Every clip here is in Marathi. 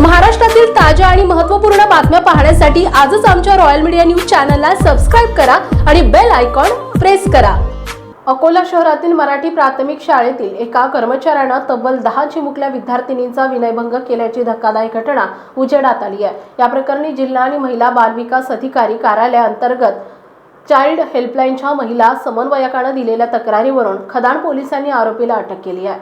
महाराष्ट्रातील ताज्या आणि महत्त्वपूर्ण बातम्या पाहण्यासाठी आजच आमच्या रॉयल मीडिया न्यूज चॅनलला सबस्क्राईब करा आणि बेल आयकॉन प्रेस करा. अकोला शहरातील मराठी प्राथमिक शाळेतील एका कर्मचाऱ्यानं तब्बल दहा चिमुकल्या विद्यार्थिनींचा विनयभंग केल्याची धक्कादायक घटना उजेडात आली आहे. या प्रकरणी जिल्हा आणि महिला बालविकास अधिकारी कार्यालयाअंतर्गत चाइल्ड हेल्पलाईनच्या महिला समन्वयकानं दिलेल्या तक्रारीवरून खदान पोलिसांनी आरोपीला अटक केली आहे.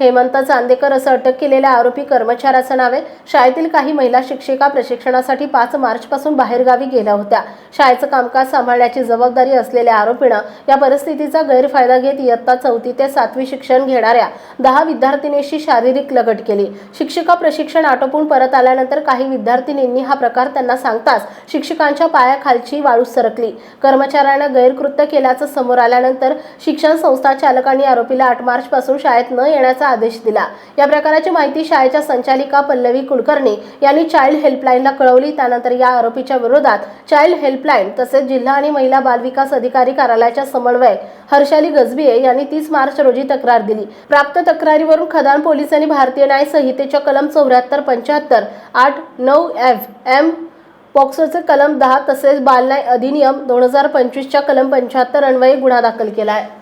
हेमंत चांदेकर असं अटक केलेल्या आरोपी कर्मचाऱ्याचं नाव आहे. शाळेतील काही महिला शिक्षिका प्रशिक्षणासाठी पाच मार्चपासून बाहेरगावी गेल्या होत्या. शाळेचं कामकाज सांभाळण्याची जबाबदारी असलेल्या आरोपीनं या परिस्थितीचा गैरफायदा घेत इयत्ता चौथी ते सातवी शिक्षण घेणाऱ्या दहा विद्यार्थिनीशी शारीरिक लगट केली. शिक्षिका प्रशिक्षण आटोपून परत आल्यानंतर काही विद्यार्थिनींनी हा प्रकार त्यांना सांगताच शिक्षकांच्या पायाखालची वाळू सरकली. कर्मचाऱ्यानं गैरकृत्य केल्याचं समोर आल्यानंतर शिक्षण संस्था चालकांनी आरोपीला आठ मार्चपासून शाळेत न येण्याचा आदेश दिला. या प्रकाराची माहिती शाळेच्या संचालिका पल्लवी कुलकर्णी यांनी चाइल्ड हेल्पलाईनला कळवली. त्यानंतर या आरोपीच्या विरोधात चाइल्ड हेल्पलाईन तसेच जिल्हा आणि महिला बालविकास अधिकारी कार्यालयाच्या समन्वयक हर्षाली गजबिये यांनी तीस मार्च रोजी तक्रार दिली. प्राप्त तक्रारीवरून खदान पोलिसांनी भारतीय न्याय संहितेच्या कलम चौऱ्याहत्तर पंच्याहत्तर आठ नऊ एफ एम पॉक्सोचे कलम दहा तसेच बालन्याय अधिनियम दोन हजार पंचवीसच्या कलम पंच्याहत्तर अन्वये गुन्हा दाखल केला आहे.